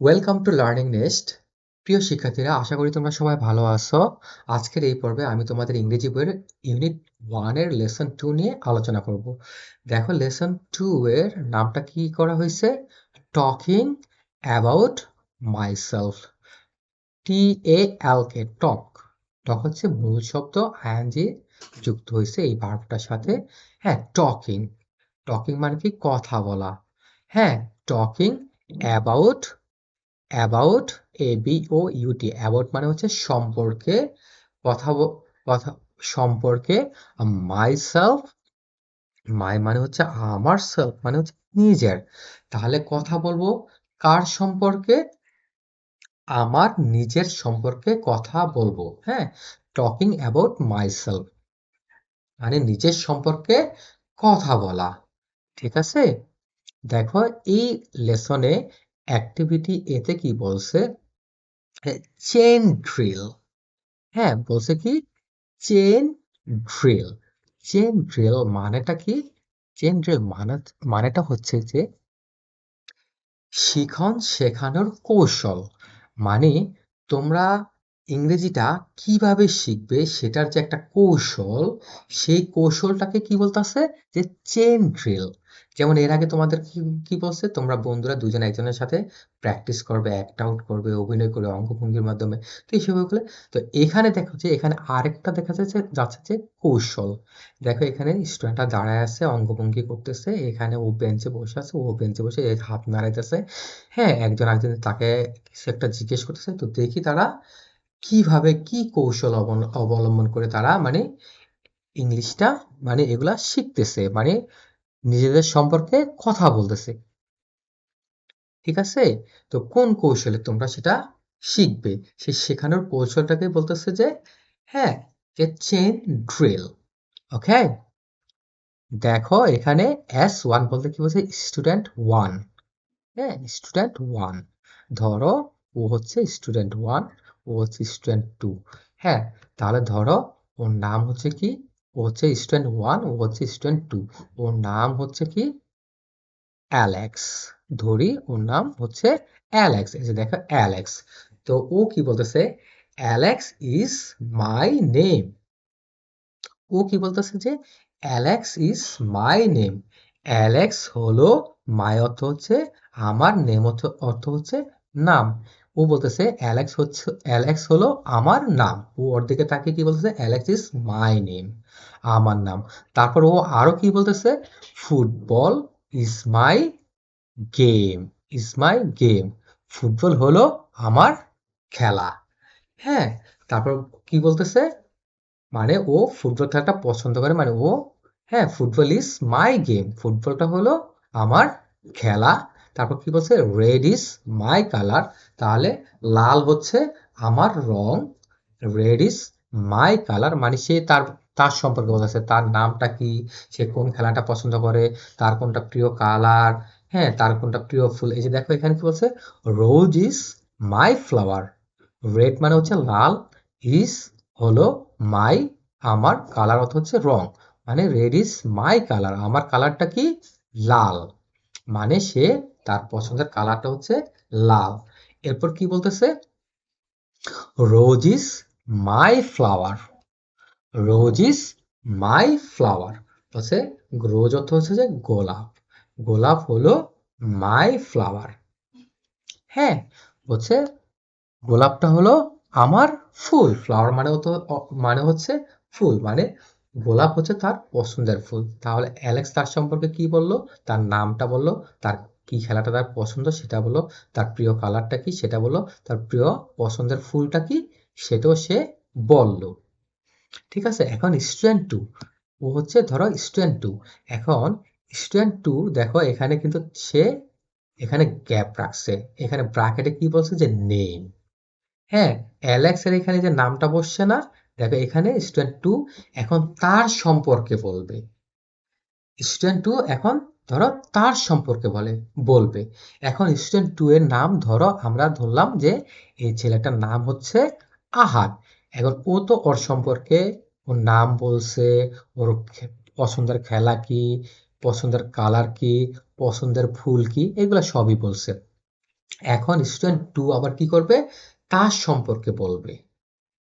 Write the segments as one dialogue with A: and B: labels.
A: Welcome to learning nest প্রিয় শিক্ষার্থীরা, আশা করি তোমরা সবাই ভালো আছো। আজকের এই পর্বে আমি তোমাদের ইংরেজি বইয়ের ইউনিট ওয়ানের লেসন টু নিয়ে আলোচনা করব। দেখো লেসন টু এর নামটা কি করা হয়েছে? Talking about myself T A L K talk talk হচ্ছে মূল শব্দ আইএনজি যুক্ত হয়েছে এই ভার্বটার সাথে। হ্যাঁ টকিং টকিং মানে কি? কথা বলা। হ্যাঁ talking about about A B O U T about মানে হচ্ছে সম্পর্কে কথা কথা, সম্পর্কে মাই সেলফ মাই মানে হচ্ছে আমার সেলফ মানে হচ্ছে নিজের। তাহলে কথা বলব কার সম্পর্কে? আমার নিজের সম্পর্কে কথা বলব হ্যাঁ? টকিং অ্যাবাউট মাই সেলফ মানে নিজের সম্পর্কে কথা বলা, ঠিক আছে? দেখো এই লেসনে অ্যাক্টিভিটি এতে কি বলছে? চেন ড্রিল হ্যাঁ বলছে কি? চেন ড্রিল চেন ড্রিল মানেটা কি? চেন ড্রিল মানে মানেটা হচ্ছে যে শিখন শেখানোর কৌশল। মানে তোমরা ইংরেজিটা কীভাবে শিখবে সেটার যে একটা কৌশল, সেই কৌশলটাকে কি বলতেছে? যে চেন ড্রিল যেমন এর আগে তোমাদের কি কি বলছে? তোমরা বন্ধুরা দুজন একজনের সাথে প্র্যাকটিস করবে অ্যাক্ট আউট করবে, অভিনয় করবে, অঙ্গভঙ্গির মাধ্যমে। তো এইসব ওগুলো তো এখানে দেখো যে, এখানে আরেকটা দেখা যাচ্ছে যাচ্ছে যে কৌশল। দেখো এখানে স্টুডেন্টটা দাঁড়ায় আছে, অঙ্গভঙ্গি করতেছে। এখানে ও বেঞ্চে বসে আছে, ও বেঞ্চে বসে হাত নাড়াইতেছে। হ্যাঁ একজন একজন তাকে কিছু একটা জিজ্ঞেস করতেছে। তো দেখি তারা কীভাবে, কি কৌশল অবল- অবলম্বন করে তারা মানে ইংলিশটা মানে এগুলা শিখতেছে। মানে নিজেদের সম্পর্কে কথা বলতেছে। ঠিক আছে? তো কোন কৌশলে তোমরা সেটা শিখবে? সেই শেখানোর কৌশলটাকে বলতেছে যে হ্যাঁ চেন ড্রিল ওকে দেখো, এখানে এস ওয়ান বলতে কি বলছে স্টুডেন্ট ওয়ান হ্যাঁ স্টুডেন্ট ওয়ান ধরো, ও হচ্ছে স্টুডেন্ট ওয়ান ও হচ্ছে স্টুডেন্ট টু হ্যাঁ তাহলে ধরো, ওর নাম হচ্ছে কি? ও হচ্ছে স্টুডেন্ট ওয়ান ও হচ্ছে স্টুডেন্ট টু ওর নাম হচ্ছে কি? অ্যালেক্স ধরি, ওর নাম হচ্ছে অ্যালেক্স এই যে দেখো অ্যালেক্স তো ও কি বলতেছে? অ্যালেক্স ইজ মাই নেম ও কি বলতেছে যে? Alex is my name Alex হলো মাই অর্থ হচ্ছে, আমার নেম অর্থ হচ্ছে নাম ও বলতেছে, অ্যালেক্স হচ্ছে, অ্যালেক্স হলো আমার নাম। ও ওর দিকে তাকিয়ে কি বলতেছে? অ্যালেক্স ইজ মাই নেম, আমার নাম। তারপর ও আরও কি বলতেছে? Football is my game, is my game. Football হলো আমার খেলা। হ্যাঁ তারপর কি বলতেছে? মানে ও ফুটবল খেলাটা পছন্দ করে মানে ও হ্যাঁ ফুটবল ইজ মাই গেম, ফুটবলটা হলো আমার খেলা। তারপর কি বলছে? রেড ইজ মাই কালার তাহলে লাল হচ্ছে আমার রং। রেড ইজ মাই কালার মানে সে তার তার সম্পর্কে বলতেছে তার নামটা কি? সে কোন খেলাটা পছন্দ করে? তার কোনটা প্রিয় কালার হ্যাঁ তার কোনটা প্রিয় ফুল? এই যে দেখো এখানে কি বলছে? Rose is my flower red মানে হচ্ছে লাল ইজ হলো মাই আমার কালার অর্থ হচ্ছে রং। মানে রেড ইজ মাই কালার আমার কালারটা কি? লাল। মানে সে তার পছন্দের কালারটা হচ্ছে লাল। এরপর কি বলতেছে? Rose is my flower rose is my flower হচ্ছে রোজ অর্থ হচ্ছে যে গোলাপ। গোলাপ হলো মাই ফ্লাওয়ার হ্যাঁ বলছে গোলাপটা হলো আমার ফুল। ফ্লাওয়ার মানে হতো মানে হচ্ছে ফুল মানে গোলাপ হচ্ছে তার পছন্দের ফুল। তাহলে অ্যালেক্স তার সম্পর্কে কি বলল? তার নামটা বলল, তার কি খেলাটা তার পছন্দ সেটা বলল তার প্রিয় কালারটা কি সেটা বলল তার প্রিয় পছন্দের ফুলটা কি সেটাও সে বলল। ঠিক আছে, এখন স্টুডেন্ট টু ও হচ্ছে ধরো স্টুডেন্ট টু এখন স্টুডেন্ট টু দেখো এখানে কিন্তু সে এখানে গ্যাপ রাখছে, এখানে ব্র্যাকেটে কি বলছে যে নেম হ্যাঁ অ্যালেক্স এর এখানে যে নামটা বসছে না, দেখো এখানে স্টুডেন্ট টু এখন তার সম্পর্কে বলবে স্টুডেন্ট টু এখন ধরো তার সম্পর্কে বলে, বলবে। এখন স্টুডেন্ট টু এর নাম ধরো, আমরা ধরলাম যে এই ছেলেটার নাম হচ্ছে আহাদ। এখন ও তো ওর সম্পর্কে, ওর নাম বলছে, ওর পছন্দের খেলা কি, পছন্দের কালার কি, পছন্দের ফুল কি, এগুলো সবই বলছে। এখন স্টুডেন্ট টু আবার কি করবে? তার সম্পর্কে বলবে।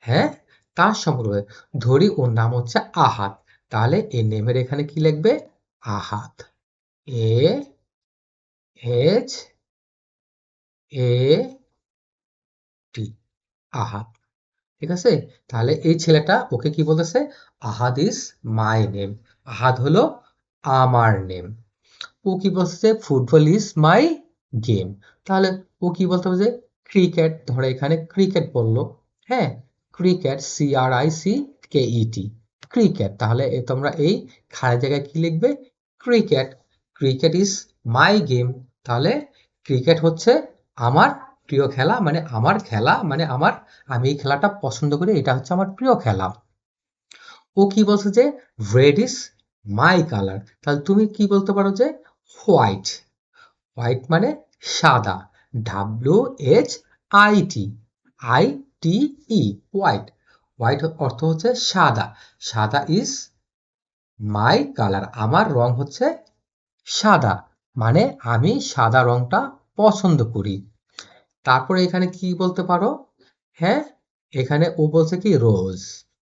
A: হ্যাঁ? তার সম্পর্কে, ধরি ওর নাম হচ্ছে আহাত তাহলে এই নেমের এখানে কি লিখবে? আহাত এ এইচ এ, টি। আহাত ঠিক আছে? তাহলে এই ছেলেটা ওকে কি বলতেছে? আহাদ ইজ মাই নেম। আহাদ হলো আমার নেম। ও কি বলছে ফুটবল ইজ মাই গেম। তাহলে ও কি বলতে হবে যে, ক্রিকেট, ধরো এখানে ক্রিকেট বলল। হ্যাঁ cricket C R I C K E T cricket, তাহলে তোমরা এই খাড়া জায়গায় কি লিখবে? Cricket. Cricket is my game তাহলে ক্রিকেট হচ্ছে আমার প্রিয় খেলা মানে আমার খেলা মানে আমার, আমি এই খেলাটা পছন্দ করি, এটা হচ্ছে আমার প্রিয় খেলা। ও কি বলছে যে রেড ইজ মাই কালার তাহলে তুমি কি বলতে পারো যে হোয়াইট হোয়াইট মানে সাদা। W H I T I T E white white অর্থ হচ্ছে সাদা। সাদা ইজ মাই কালার আমার রং হচ্ছে সাদা মানে আমি সাদা রংটা পছন্দ করি। তারপরে এখানে কি বলতে পারো? হ্যাঁ এখানে ও বলছে কি, রোজ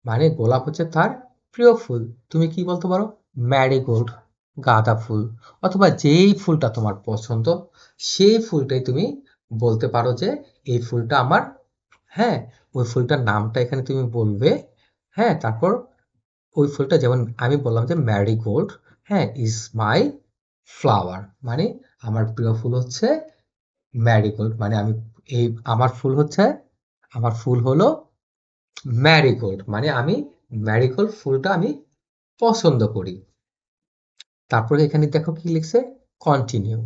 A: মানে গোলাপ হচ্ছে তার প্রিয় ফুল। তুমি কি বলতে পারো? ম্যারিগোল্ড, গাঁদা ফুল, অথবা যেই ফুলটা তোমার পছন্দ, সেই ফুলটাই তুমি বলতে পারো যে, এই ফুলটা আমার হ্যাঁ ওই ফুলটার নামটা এখানে তুমি বলবে হ্যাঁ তারপর ওই ফুলটা যেমন আমি বললাম যে ম্যারিগোল্ড হ্যাঁ ইজ মাই ফ্লাওয়ার মানে আমার প্রিয় ফুল হচ্ছে ম্যারিগোল্ড মানে আমি এই আমার ফুল হচ্ছে, আমার ফুল হলো ম্যারিগোল্ড মানে আমি ম্যারিগোল্ড ফুলটা আমি পছন্দ করি। তারপরে এখানে দেখো কি লিখছে কন্টিনিউ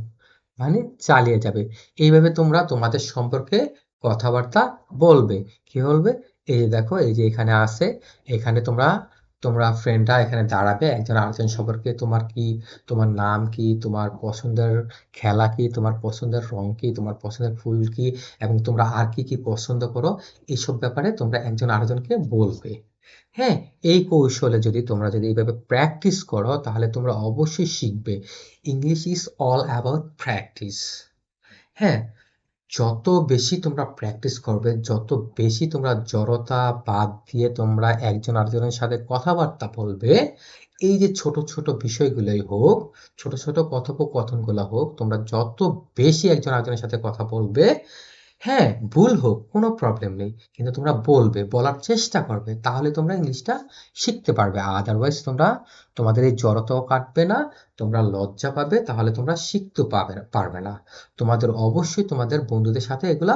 A: মানে চালিয়ে যাবে। এইভাবে তোমরা তোমাদের সম্পর্কে কথাবার্তা বলবে। কি বলবে? এই যে দেখো, এই যে এখানে আছে, এখানে তোমরা তোমরা ফ্রেন্ডরা এখানে দাঁড়াবে, একজন আরেকজন সম্পর্কে তোমার কি, তোমার নাম কি, তোমার পছন্দের খেলা কি, তোমার পছন্দের রং কি, তোমার পছন্দের ফুল কি, এবং তোমরা আর কি কি পছন্দ করো এইসব ব্যাপারে তোমরা একজন আরেকজনকে বলবে। হ্যাঁ এই কৌশলে যদি তোমরা যদি এইভাবে প্র্যাকটিস করো, তাহলে তোমরা অবশ্যই শিখবে। English is all about practice হ্যাঁ যত বেশি তোমরা প্র্যাকটিস করবে, যত বেশি তোমরা জড়তা, বাদ দিয়ে তোমরা একজন আরেকজনের সাথে কথাবার্তা বলবে, এই যে ছোট ছোট বিষয়গুলোই হোক, ছোট ছোট কথোপকথনগুলো হোক, তোমরা যত বেশি একজন আরেকজনের সাথে কথা বলবে হ্যাঁ ভুল হোক, কোনো প্রবলেম নেই। কিন্তু তোমরা বলবে, বলার চেষ্টা করবে, তাহলে তোমরা ইংলিশটা শিখতে পারবে। আদারওয়াইজ তোমরা, তোমাদের এই জড়তাও কাটবে না, তোমরা লজ্জা পাবে, তাহলে তোমরা শিখতে পাবে পারবে না। তোমাদের অবশ্যই তোমাদের বন্ধুদের সাথে এগুলা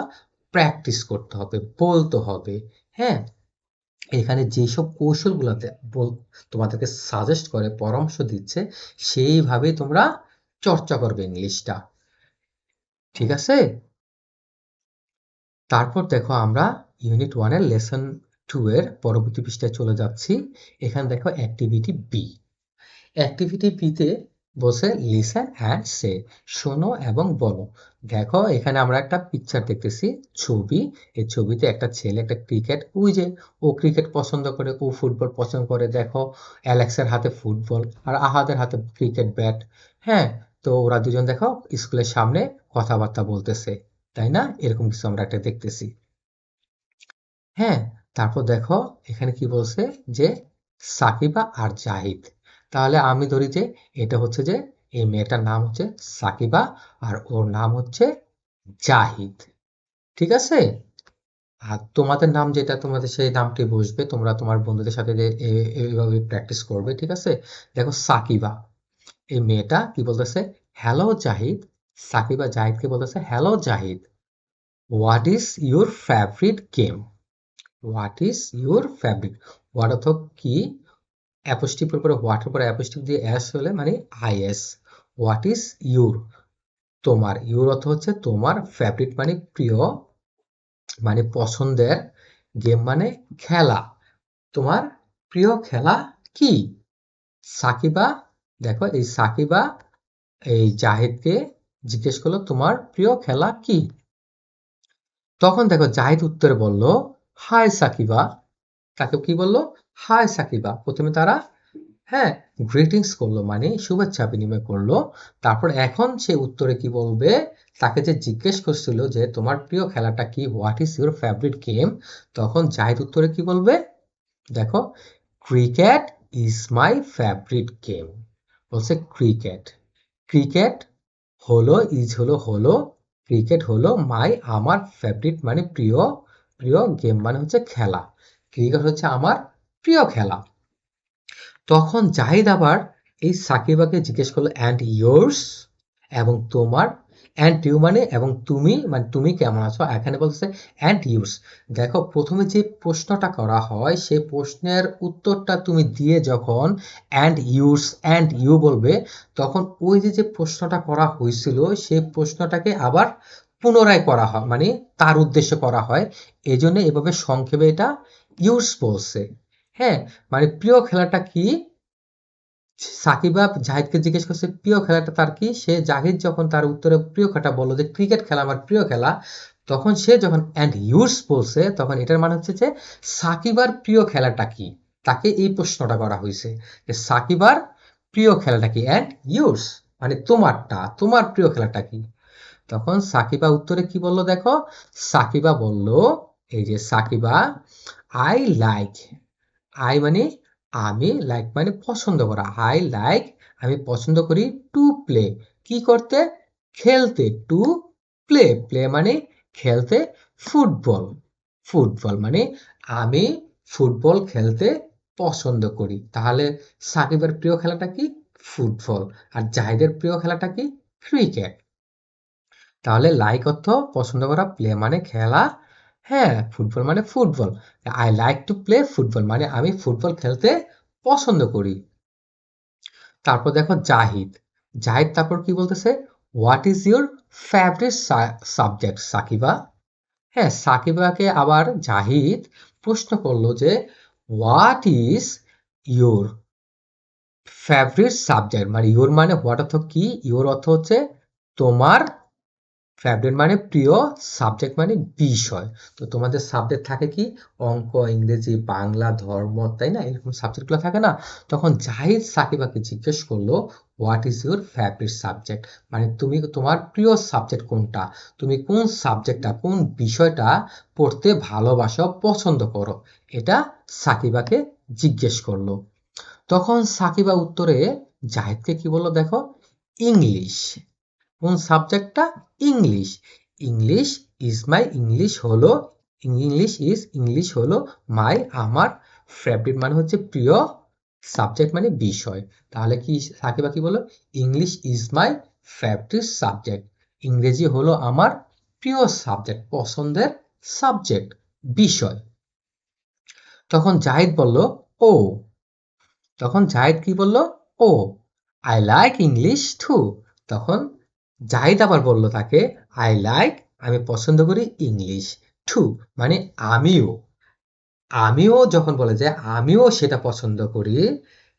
A: প্র্যাকটিস করতে হবে, বলতে হবে। হ্যাঁ? এখানে যেসব কৌশলগুলোতে বল, তোমাদেরকে সাজেস্ট করে, পরামর্শ দিচ্ছে, সেইভাবে তোমরা চর্চা করবে ইংলিশটা। ঠিক আছে? তারপর দেখো আমরা ইউনিট ওয়ানের লেসন টু এর পরবর্তী পৃষ্ঠায় চলে যাচ্ছি। এখানে দেখো অ্যাক্টিভিটি বি অ্যাক্টিভিটি বিতে বসে লিসেন অ্যান্ড সে শোনো এবং বলো। দেখো এখানে আমরা একটা পিকচার দেখতেছি, ছবি। এই ছবিতে একটা ছেলে, একটা ক্রিকেট ওই যে ও ক্রিকেট পছন্দ করে, ও ফুটবল পছন্দ করে। দেখো অ্যালেক্সের হাতে ফুটবল আর আহাদের হাতে ক্রিকেট ব্যাট হ্যাঁ তো ওরা দুজন দেখো স্কুলের সামনে কথাবার্তা বলতেছে। তাই না? এরকম কিছু আমরা একটা দেখতেছি। হ্যাঁ তারপর দেখো, এখানে কি বলছে যে সাকিবা আর জাহিদ। তাহলে আমি ধরি যে এটা হচ্ছে যে এই মেয়েটার নাম হচ্ছে সাকিবা আর ওর নাম হচ্ছে জাহিদ। ঠিক আছে? আর তোমাদের নাম যেটা, তোমাদের সেই নামটি বসবে তোমরা তোমার বন্ধুদের সাথে এইভাবে প্র্যাকটিস করবে, ঠিক আছে? দেখো সাকিবা, এই মেয়েটা কি বলতেছে হ্যালো জাহিদ। সাকিবা জাহিদকে বলতেছে hello Zahid what is your favourite game what is your favourite what অর্থ কি? অ্যাপোস্টিপের পরে হোয়াটের পরে অ্যাপোস্টিপ দিয়ে এস হলে মানে I S what is your তোমার ইউর অর্থ হচ্ছে তোমার ফেভারিট মানে প্রিয় মানে পছন্দের গেম মানে খেলা। তোমার প্রিয় খেলা কি? সাকিবা, দেখো এই সাকিবা, এই জাহিদকে জিজ্ঞেস করল, তোমার প্রিয় খেলা কি? তখন দেখো জাহিদ উত্তরে বলল হাই সাকিবা। তাকে কি বলল? হাই সাকিবা। প্রথমে তারা হ্যাঁ গ্রিটিংস করল মানে শুভেচ্ছা বিনিময় করল। তারপর এখন সে উত্তরে কি বলবে? তাকে যে জিজ্ঞেস করছিল যে, তোমার প্রিয় খেলাটা কি? What is your favourite game তখন জাহিদ উত্তরে কি বলবে? দেখো cricket is my favourite game বলছে ক্রিকেট ক্রিকেট হলো ইজ হলো হলো ক্রিকেট হলো মাই আমার ফেভারিট মানে প্রিয় প্রিয় গেম মানে হচ্ছে খেলা। ক্রিকেট হচ্ছে আমার প্রিয় খেলা। তখন জাহিদ আবার এই সাকিবাকে জিজ্ঞেস করল অ্যান্ড ইয়োর্স এবং তোমার অ্যান্ড ইউ মানে এবং তুমি মানে তুমি কেমন আছো? এখানে বলছে অ্যান্ড ইউস দেখো, প্রথমে যে প্রশ্নটা করা হয় সেই প্রশ্নের উত্তরটা তুমি দিয়ে যখন অ্যান্ড ইউস অ্যান্ড ইউ বলবে, তখন ওই যে যে প্রশ্নটা করা হয়েছিল সেই প্রশ্নটাকে আবার পুনরায় করা হয় মানে তার উদ্দেশ্যে করা হয়। এই জন্য এভাবে সংক্ষেপে এটা ইউস বলছে। হ্যাঁ মানে প্রিয় খেলাটা কি? সাকিবা জাহিদকে জিজ্ঞেস করছে, প্রিয় খেলাটা তার কি? সে জাহিদ যখন তার উত্তরে, প্রিয় খেলাটা বলল যে ক্রিকেট খেলা আমার প্রিয় খেলা। তখন সে যখন, অ্যান্ড ইউস বলছে, তখন এটার মানে হচ্ছে যে সাকিবার প্রিয় খেলাটা কি? তাকে এই প্রশ্নটা করা হয়েছে যে সাকিবার প্রিয় খেলাটা কি? অ্যান্ড ইউস মানে তোমারটা, তোমার প্রিয় খেলাটা কি? তখন সাকিবা উত্তরে কি বলল দেখো, সাকিবা বলল, এই যে সাকিবা আই লাইক আই মানে আমি লাইক মানে পছন্দ করা। আই লাইক আমি পছন্দ করি টু প্লে কি করতে? খেলতে। টু প্লে প্লে মানে খেলতে ফুটবল ফুটবল মানে আমি ফুটবল খেলতে পছন্দ করি। তাহলে সাকিবের প্রিয় খেলাটা কি? ফুটবল আর জাহিদের প্রিয় খেলাটা কি? ক্রিকেট তাহলে লাইক অর্থ পছন্দ করা। প্লে মানে খেলা। হ্যাঁ ফুটবল মানে football I like to play football মানে আমি ফুটবল খেলতে পছন্দ করি। তারপর দেখো জাহিদ। জাহিদ তারপর কি বলতেছে? What is your favourite subject Sakiba? হ্যাঁ সাকিবাকে আবার জাহিদ প্রশ্ন করল যে what is your favourite subject মানে ইউর মানে হোয়াট অর্থ কি? ইউর অর্থ হচ্ছে তোমার ফেভারিট মানে প্রিয় সাবজেক্ট মানে বিষয়। তো তোমাদের সাবজেক্ট থাকে কি? অঙ্ক, ইংরেজি, বাংলা, ধর্ম, তাই না? এরকম সাবজেক্টগুলো থাকে না? তখন জাহিদ সাকিবাকে জিজ্ঞেস করল what is your favourite subject মানে তুমি, তোমার প্রিয় সাবজেক্ট কোনটা? তুমি কোন সাবজেক্টটা কোন বিষয়টা পড়তে ভালোবাসো, পছন্দ করো? এটা সাকিবাকে জিজ্ঞেস করল। তখন সাকিবা উত্তরে জাহিদকে কি বলল দেখো? ইংলিশ কোন সাবজেক্টটা English English is my English হলো ইংলিশ ইজ ইংলিশ হলো মাই আমার ফেভারিট মানে হচ্ছে প্রিয় সাবজেক্ট মানে বিষয়। তাহলে কি সাকিবা কি বলো English is my favourite subject ইংরেজি হলো আমার প্রিয় সাবজেক্ট পছন্দের সাবজেক্ট বিষয়। তখন জাহিদ বলল, ও। তখন জাহিদ কি বলল? ও। আই লাইক ইংলিশ টু তখন জাহিদ আবার বলল তাকে আই লাইক আমি পছন্দ করি ইংলিশ টু মানে আমিও। আমিও যখন বলে যে আমিও সেটা পছন্দ করি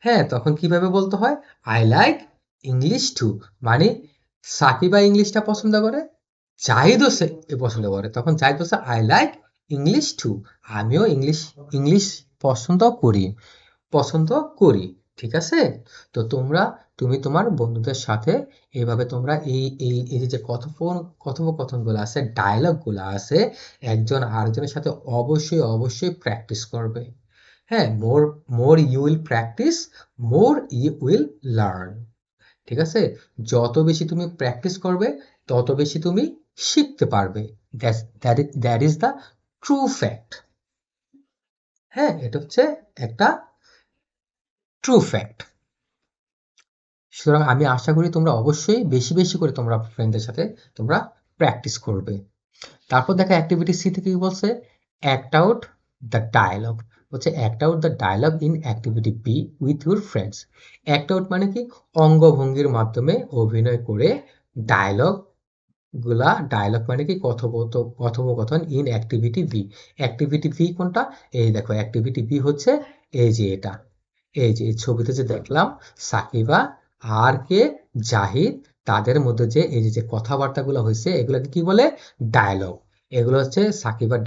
A: হ্যাঁ তখন কীভাবে বলতে হয়? আই লাইক ইংলিশ টু মানে সাকিবা ইংলিশটা পছন্দ করে, জাহিদও সে পছন্দ করে। তখন জাহিদ বলছে আই লাইক ইংলিশ টু আমিও ইংলিশ ইংলিশ পছন্দ করি পছন্দ করি। ঠিক আছে? তো তোমরা, তুমি তোমার বন্ধুদের সাথে এইভাবে তোমরা এই এই এই যে কথোপকথন কথোপকথনগুলো আছে ডায়লগগুলো আছে, একজন আরেকজনের সাথে অবশ্যই অবশ্যই প্র্যাকটিস করবে। হ্যাঁ more more you will practice more you will learn ঠিক আছে? যত বেশি তুমি প্র্যাকটিস করবে, তত বেশি তুমি শিখতে পারবে। That that is the true fact হ্যাঁ এটা হচ্ছে একটা ট্রু ফ্যাক্ট সুতরাং আমি আশা করি তোমরা অবশ্যই বেশি বেশি করে তোমরা ফ্রেন্ডদের সাথে তোমরা প্র্যাকটিস করবে। তারপর দেখা অ্যাক্টিভিটি সি থেকে কি বলছে? অ্যাক্ট আউট দ্য ডায়লগ হচ্ছে act out the dialogue in activity B with your friends act out মানে কি? অঙ্গভঙ্গির মাধ্যমে অভিনয় করে ডায়লগগুলা ডায়লগ মানে কি? কথোপকথন কথোপকথন in activity B activity B কোনটা? এই দেখো অ্যাক্টিভিটি বি হচ্ছে এই যে এটা। এই যে এই ছবিতে যে দেখলাম, সাকিবা আর কে জাহিদ, তাদের মধ্যে যে এই যে কথাবার্তাগুলো হয়েছে, এগুলোকে কি বলে? ডায়লগ এগুলো হচ্ছে সাকিবার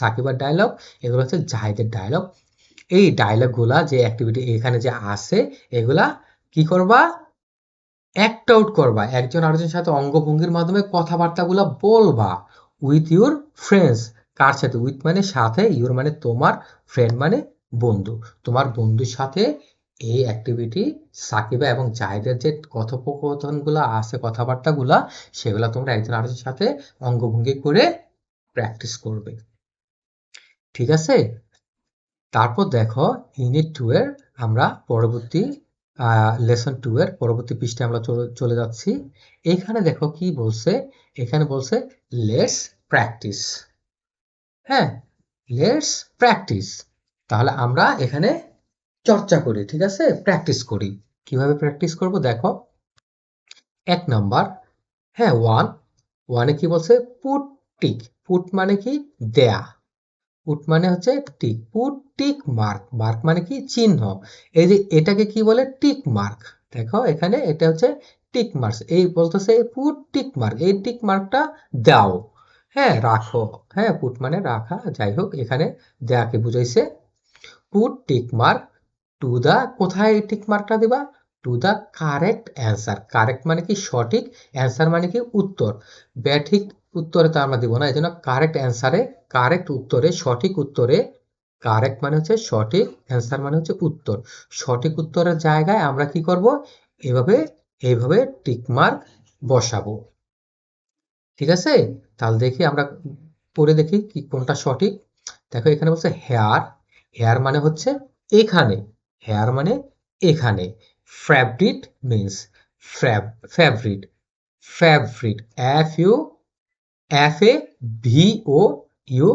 A: সাকিবার ডায়লগ এগুলো হচ্ছে জাহিদের ডায়লগ এই ডায়লগগুলা যে অ্যাক্টিভিটি এখানে যে আছে, এগুলা কি করবা? অ্যাক্ট আউট করবা। একজন আরেকজনের সাথে অঙ্গভঙ্গির মাধ্যমে কথাবার্তাগুলো বলবা উইথ ইউর ফ্রেন্ডস কার সাথে? উইথ মানে সাথে ইউর মানে তোমার ফ্রেন্ড মানে বন্ধু। তোমার বন্ধুর সাথে এই অ্যাক্টিভিটি সাকিবা এবং জাহিদের যে কথোপকথনগুলো আছে, কথাবার্তাগুলা, সেগুলা তোমরা একজন আরেকজনের সাথে অঙ্গভঙ্গি করে প্র্যাকটিস করবে। ঠিক আছে? তারপর দেখো ইউনিট টু এর আমরা পরবর্তী লেসন টু এর পরবর্তী পৃষ্ঠে আমরা চলে যাচ্ছি। এখানে দেখো কি বলছে? এখানে বলছে লেটস প্র্যাকটিস হ্যাঁ? লেটস প্র্যাকটিস তাহলে আমরা এখানে চর্চা করি, ঠিক আছে? প্র্যাকটিস করি। কীভাবে প্র্যাকটিস করব? দেখো, এক নাম্বার হ্যাঁ ওয়ান ওয়ানে কি বলছে? পুট টিক পুট মানে কি? দেয়া। পুট মানে হচ্ছে tick put tick mark mark মানে কি? চিহ্ন। এই যে এটাকে কি বলে? টিক মার্ক দেখো, এখানে এটা হচ্ছে টিক মার্ক এই বলতেছে পুট টিক মার্ক এই টিক মার্কটা দাও। হ্যাঁ রাখো। হ্যাঁ পুট মানে রাখা। যাই হোক, এখানে দেয়াকে বুঝাইছে put tick mark to the কোথায় টিক মার্কটা দিবা? To the correct answer correct মানে কি সঠিক? অ্যান্সার মানে কি উত্তর? ব্যাঠিক উত্তরে তো আমরা দিব না এই জন্য কারেক্ট অ্যান্সারে কারেক্ট উত্তরে, সঠিক উত্তরে কারেক্ট মানে হচ্ছে সঠিক অ্যান্সার মানে হচ্ছে উত্তর। সঠিক উত্তরের জায়গায় আমরা কি করব? এভাবে, এইভাবে টিক মার্ক বসাবো। ঠিক আছে? তাহলে দেখি আমরা পড়ে দেখি কি কোনটা সঠিক। দেখো এখানে বলছে হেয়ার হেয়ার মানে হচ্ছে এখানে। হেয়ার মানে এখানে। Favourite means favourite favourite F U F A V O U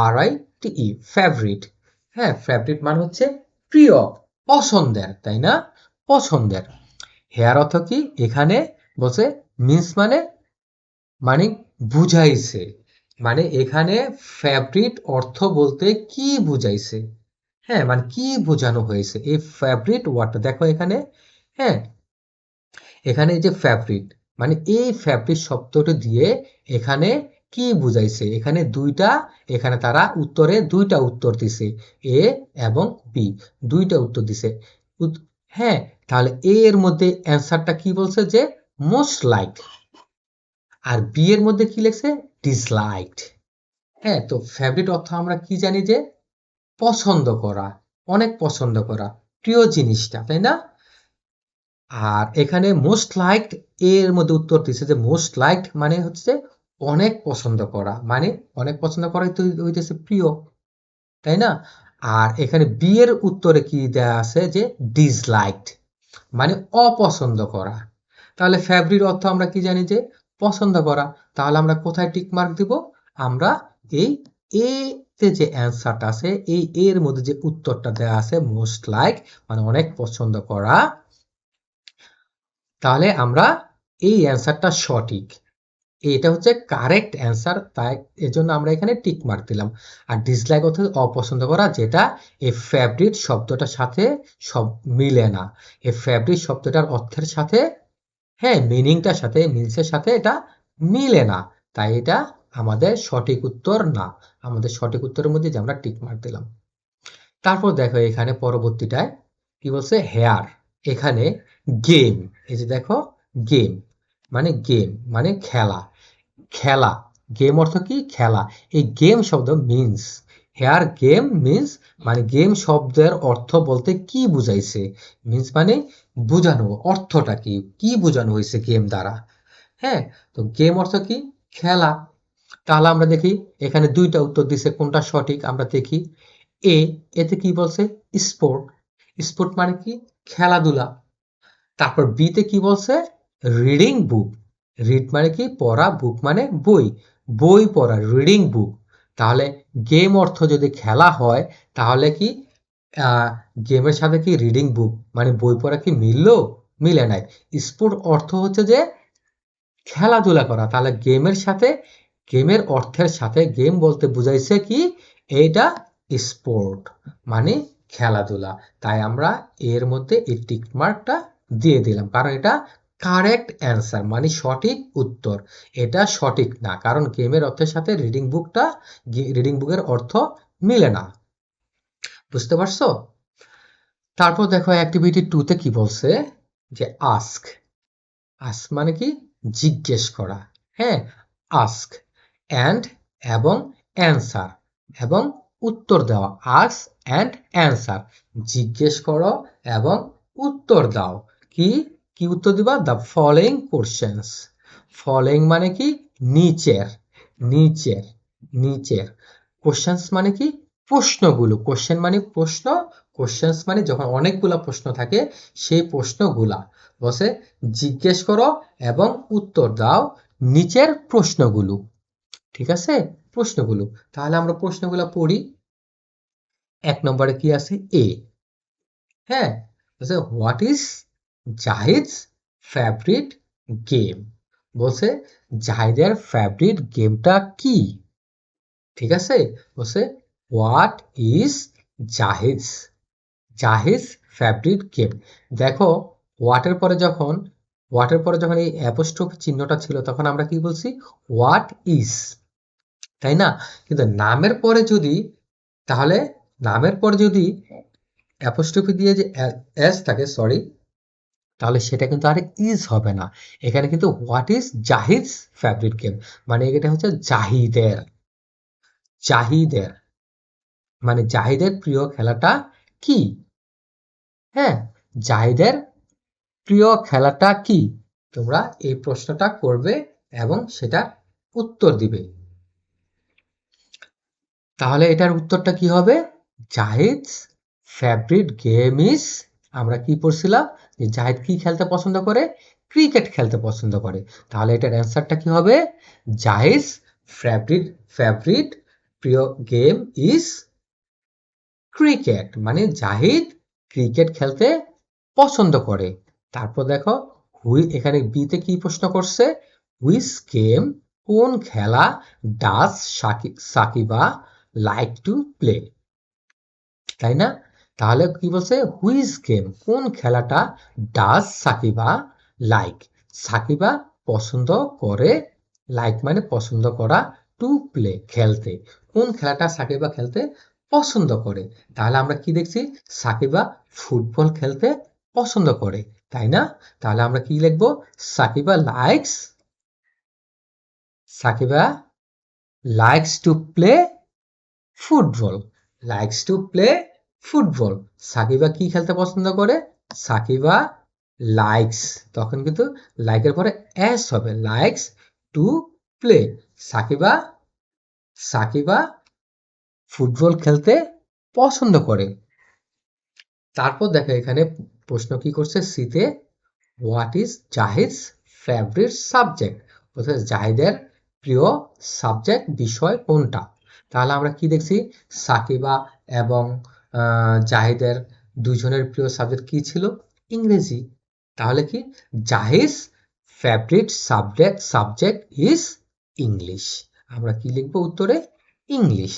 A: R I T E favourite হ্যাঁ ফেভারিট মানে হচ্ছে প্রিয়, পছন্দের, তাই না? পছন্দের। হেয়ার অর্থ কি? এখানে বসে মিন্স মানে মানে বুঝাইছে। মানে এখানে ফেভারিট অর্থ বলতে কি বুঝাইছে? হ্যাঁ মানে কি বোঝানো হয়েছে? এই ফেভারিট ওয়ার্ডটা দেখো এখানে হ্যাঁ এখানে যে ফেভারিট মানে এই ফেভারিট শব্দটা দিয়ে এখানে কি বুঝাইছে? এখানে দুইটা, এখানে তারা উত্তরে দুইটা উত্তর দিছে, এ এবং বি, দুইটা উত্তর দিছে। হ্যাঁ তাহলে এ এর মধ্যে অ্যান্সারটা কি বলছে যে মোস্ট লাইক আর বি এর মধ্যে কি লিখছে? ডিসলাইকড হ্যাঁ তো ফেভারিট অর্থ আমরা কি জানি যে পছন্দ করা, অনেক পছন্দ করা প্রিয় জিনিসটা, তাই না? আর এখানে মোস্ট লাইকড এর মধ্যে উত্তর দিচ্ছে যে মোস্ট লাইকড মানে হচ্ছে অনেক পছন্দ করা মানে অনেক পছন্দ করাই তো হইতেছে প্রিয়, তাই না? আর এখানে বি এর উত্তরে কি দেয়া আছে যে ডিসলাইকড মানে অপছন্দ করা। তাহলে ফেভারিট অর্থ আমরা কি জানি যে পছন্দ করা, তাহলে আমরা কোথায় টিক মার্ক দিব? আমরা এই এ তে যে অ্যান্সারটা আছে, এই এর মধ্যে যে উত্তরটা দেওয়া আছে মোস্ট লাইক মানে অনেক পছন্দ করা, তাহলে আমরা এই অ্যান্সারটা সঠিক। এটা হচ্ছে কারেক্ট অ্যান্সার তাই এজন্য আমরা এখানে টিক মার্ক দিলাম। আর ডিসলাইক অর্থ অপছন্দ করা, যেটা এই ফেভারিট শব্দটার সাথে সব মিলে না। এই ফেভারিট শব্দটার অর্থের সাথে হ্যাঁ মিনিংটার সাথে মিলসের সাথে এটা মিলে না। তাই এটা আমাদের সঠিক উত্তর না। আমাদের সঠিক উত্তরের মধ্যে যে আমরা টিক মার্ক দিলাম। তারপর দেখো এখানে পরবর্তীটায় কি বলছে? হেয়ার এখানে গেম এই যে দেখো গেম মানে গেম মানে খেলা। খেলা। গেম অর্থ কি? খেলা। এই গেম শব্দ মিন্স হেয়ার গেম মিন্স মানে গেম শব্দের অর্থ বলতে কি বুঝাইছে? মিন্স মানে বোঝানো। অর্থটা কি? কি বোঝানো হয়েছে গেম দ্বারা? হ্যাঁ? তো গেম অর্থ কি? খেলা। তাহলে আমরা দেখি, এখানে দুইটা উত্তর দিছে, কোনটা সঠিক আমরা দেখি। এ এতে কি বলছে? স্পোর্ট। স্পোর্ট মানে কি? খেলাধুলা। তারপর বিতে কি বলছে? Reading book. রিড মানে কি? পড়া, বুক মানে বই। বই পড়া, রিডিং বুক। তাহলে গেম অর্থ যদি খেলা হয়, তাহলে কি গেমের সাথে কি রিডিং বুক? মানে বই পড়া কি মিললো? মিলে নাই। স্পোর্ট অর্থ হচ্ছে যে, খেলাধুলা করা। তাহলে গেমের সাথে গেমের অর্থের সাথে গেম বলতে বুঝাইছে কি? এটা স্পোর্ট মানে খেলাধুলা। তাই আমরা এর মধ্যে এই টিক মার্কটা দিয়ে দিলাম। কারণ এটা কারেক্ট অ্যান্সার মানে সঠিক উত্তর। এটা সঠিক না, কারণ গেমের অর্থের সাথে রিডিং বুকটা রিডিং বুকের অর্থ মিলে না। বুঝতে পারছ? তারপর দেখো অ্যাক্টিভিটি টুতে কি বলছে? যে আস্ক। আস্ক মানে কি? জিজ্ঞেস করা। হ্যাঁ আস্ক। অ্যান্ড এবং অ্যান্সার এবং উত্তর দেওয়া আস্ক অ্যান্ড অ্যান্সার জিজ্ঞেস করো এবং উত্তর দাও। কি? কি উত্তর দিবা? দ্য ফলোয়িং কোশ্চেন্স ফলোয়িং মানে কি? নিচের। নিচের। নিচের। কোশ্চেন্স মানে কি? প্রশ্নগুলো। কোশ্চেন মানে প্রশ্ন। কোশ্চেন্স মানে যখন অনেকগুলা প্রশ্ন থাকে, সেই প্রশ্নগুলা। বসে জিজ্ঞেস করো এবং উত্তর দাও নিচের প্রশ্নগুলো। ঠিক আছে? প্রশ্নগুলো। তাহলে আমরা প্রশ্নগুলো পড়ি। এক নম্বরে কি আছে? এ হ্যাঁ? What is Zahid's favourite game বলছে জাহিদের ফেভারিট গেমটা কি? ঠিক আছে? বলছে হোয়াট ইজ জাহিদস জাহিজ ফেভারিট গেম দেখো হোয়াটের পরে যখন হোয়াটের পরে যখন এই অ্যাপোস্ট্রোফ চিহ্নটা ছিল, তখন আমরা কি বলছি? হোয়াট ইজ তাই না? কিন্তু নামের পরে যদি, তাহলে নামের পরে যদি অ্যাপোস্ট্রফি দিয়ে যে এস থাকে সরি তাহলে সেটা কিন্তু আর ইজ হবে না। এখানে কিন্তু what is Zahid favourite game মানে এটা হচ্ছে জাহিদের। জাহিদের। মানে জাহিদের প্রিয় খেলাটা কি? হ্যাঁ জাহিদের প্রিয় খেলাটা কি? তোমরা এই প্রশ্নটা করবে এবং সেটা উত্তর দিবে। তাহলে এটার উত্তরটা কি হবে? জাহিদ ফেভারিট গেম ইস আমরা কি পড়ছিলাম? যে জাহিদ কি খেলতে পছন্দ করে? ক্রিকেট খেলতে পছন্দ করে। তাহলে এটার অ্যান্সারটা কি হবে? জাহিদ ফেভারিট ফেভারিট প্রিয় গেম ইজ ক্রিকেট মানে জাহিদ ক্রিকেট খেলতে পছন্দ করে। তারপর দেখো হুই এখানে বিতে কি প্রশ্ন করছে? হুইস গেম কোন খেলা does Sakiba like to play তাই না? তাহলে কি বলছে? হুইস গেম কোন খেলাটা ডাস সাকিবা লাইক সাকিবা পছন্দ করে লাইক মানে পছন্দ করা টু প্লে খেলতে। কোন খেলাটা সাকিবা খেলতে পছন্দ করে? তাহলে আমরা কি দেখছি? সাকিবা ফুটবল খেলতে পছন্দ করে। তাই না? তাহলে আমরা কি লিখব? Sakiba likes Sakiba likes to play football likes to play football Sakiba কি খেলতে পছন্দ করে? সাকিবা লাইকস তখন কিন্তু লাইকের পরে এস হবে likes to play Sakiba Sakiba football খেলতে পছন্দ করে। তারপর দেখো এখানে প্রশ্ন কি করছে? সিতে what is Zahid favourite subject অর্থাৎ জাহিদের প্রিয় সাবজেক্ট বিষয় কোনটা? তাহলে আমরা কি দেখছি? সাকিবা এবং জাহিদের দুজনের প্রিয় সাবজেক্ট কি ছিল? ইংরেজি। তাহলে কি? জাহিজ favourite subject subject is English আমরা কি লিখব উত্তরে? ইংলিশ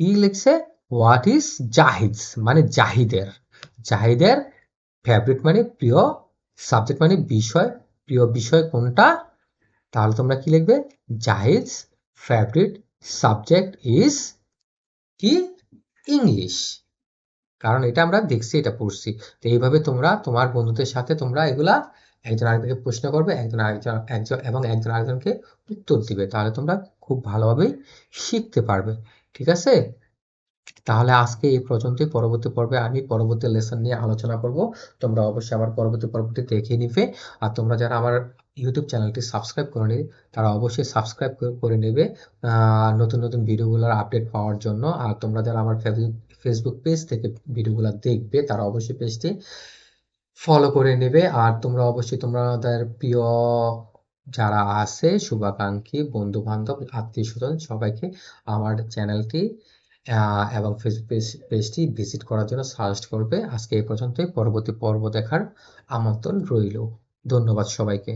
A: কি লিখছে? হোয়াট ইজ জাহিদ মানে জাহিদের জাহিদের ফেভারিট মানে প্রিয় সাবজেক্ট মানে বিষয়। প্রিয় বিষয় কোনটা? তাহলে তোমরা কি লিখবে? জাহিদ ফেভারিট সাবজেক্ট ইজ কি? ইংলিশ কারণ এটা আমরা দেখছি, এটা পড়ছি। তো এইভাবে তোমরা, তোমার বন্ধুদের সাথে তোমরা এগুলা একজন আরেকজনকে প্রশ্ন করবে, একজন আরেকজন, একজন এবং একজন আরেকজনকে উত্তর দিবে। তাহলে তোমরা খুব ভালোভাবেই শিখতে পারবে। ঠিক আছে? তাহলে আজকে এই পর্যন্তই। পরবর্তী পর্বে আমি পরবর্তী লেসন নিয়ে আলোচনা করব। তোমরা অবশ্যই আমার পরবর্তী পর্বটি দেখে নিবে। আর তোমরা যারা আমার ইউটিউব চ্যানেলটি সাবস্ক্রাইব করে তারা অবশ্যই সাবস্ক্রাইব করে নেবে নতুন নতুন ভিডিওগুলোর আপডেট পাওয়ার জন্য। আর তোমরা যারা আমার ফেসবুক পেজ থেকে ভিডিওগুলো দেখবে, তারা অবশ্যই পেজটি ফলো করে নেবে। আর তোমরা অবশ্যই তোমরা তোমাদের প্রিয় যারা আছে, শুভাকাঙ্ক্ষী বন্ধু বান্ধব আত্মীয় স্বজন সবাইকে আমার চ্যানেলটি এবং ফেসবুক পেজটি ভিজিট করার জন্য সাজেস্ট করবে। আজকে এই পর্যন্তই। পরবর্তী পর্ব দেখার আমন্ত্রণ রইল। ধন্যবাদ সবাইকে।